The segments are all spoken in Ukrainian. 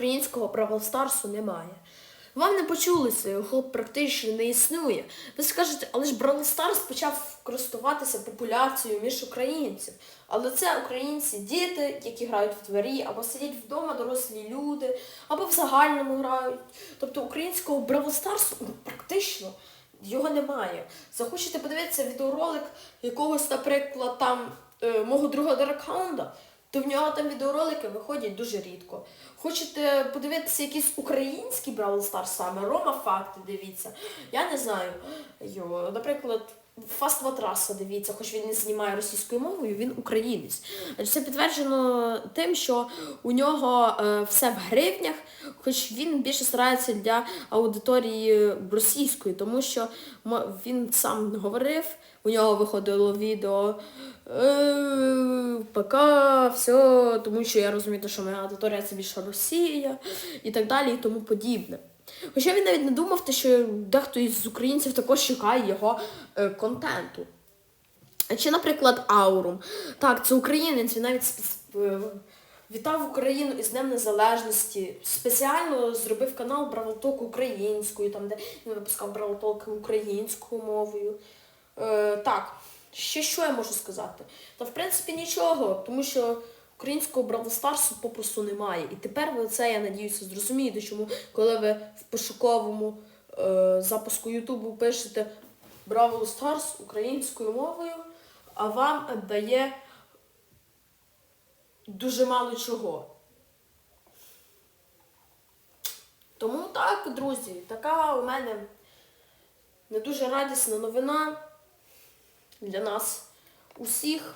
українського Бравлстарсу немає. Вам не почулося, його практично не існує. Ви скажете, але ж Бравл Старс почав користуватися популяцією між українців. Але це українці, діти, які грають в дворі, або сидять вдома дорослі люди, або в загальному грають. Тобто українського Бравл Старсу ну, практично його немає. Захочете подивитися відеоролик якогось, наприклад, там е, мого друга Даракаунда, то в нього там відеоролики виходять дуже рідко. Хочете подивитися якийсь український Бравл Старс саме, Рома Факти, дивіться. Я не знаю. Йо, наприклад, Фаст Ватраса дивіться, хоч він не знімає російською мовою, він українець. Це підтверджено тим, що у нього е, все в гривнях, хоч він більше старається для аудиторії російської, тому що він сам говорив, у нього виходило відео е, пока, все, тому що я розумію, що моя аудиторія це більше Росія і так далі, і тому подібне. Хоча він навіть не думав, що дехто із українців також чекає його е, контенту. Чи, наприклад, Аурум. Так, це українець, він навіть е, вітав Україну із Днем Незалежності. Спеціально зробив канал Бравлток українською, там, де він випускав Бравлтоки українською мовою. Е, так, ще що я можу сказати? Та в принципі нічого, тому що українського Бравл Старсу попросту немає. І тепер ви це, я надіюся, зрозумієте, чому коли ви в пошуковому е, запуску Ютубу пишете Бравл Старс українською мовою, а вам дає дуже мало чого. Тому так, друзі, така у мене не дуже радісна новина для нас усіх.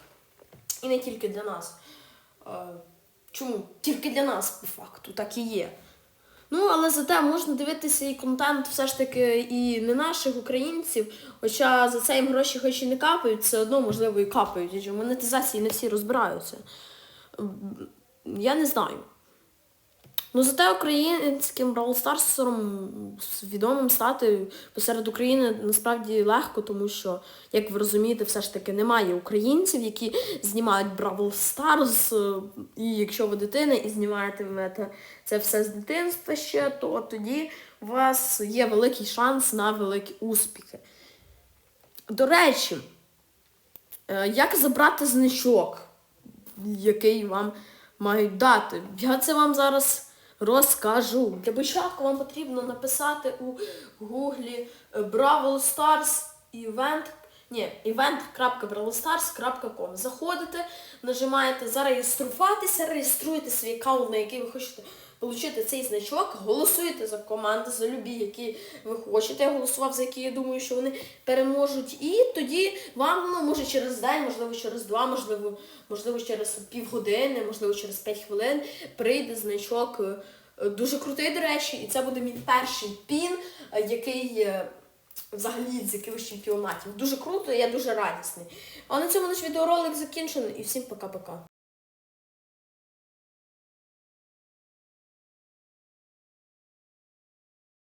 І не тільки для нас. Е, Чому? Тільки для нас, по факту, так і є. Ну, але зате можна дивитися і контент все ж таки і не наших українців, хоча за це їм гроші хоч і не капають, все одно, можливо, і капають, адже монетизації не всі розбираються. Я не знаю. Ну, зате українським Бравл Старсером відомим стати посеред України насправді легко, тому що, як ви розумієте, все ж таки немає українців, які знімають Бравл Старс. І якщо ви дитина і знімаєте це все з дитинства ще, то тоді у вас є великий шанс на великі успіхи. До речі, е, як забрати значок, який вам мають дати? Я це вам зараз розкажу. Для початку вам потрібно написати у гуглі Bravel Stars Event. Ні, event.brawlstars.com. Заходите, нажимаєте зареєструватися, реєструєте свій аккаунт, на який ви хочете отримати цей значок, голосуєте за команди, за любі, які ви хочете. Я голосував, за які я думаю, що вони переможуть. І тоді вам, ну, може через день, можливо, через два, можливо, можливо, через півгодини, можливо, через 5 хвилин прийде значок. е, Дуже крутий, до речі, і це буде мій перший пін, е, який е, взагалі з якихось чемпіонатів. Дуже круто, я дуже радісний. А на цьому наш відеоролик закінчений і всім пока-пока.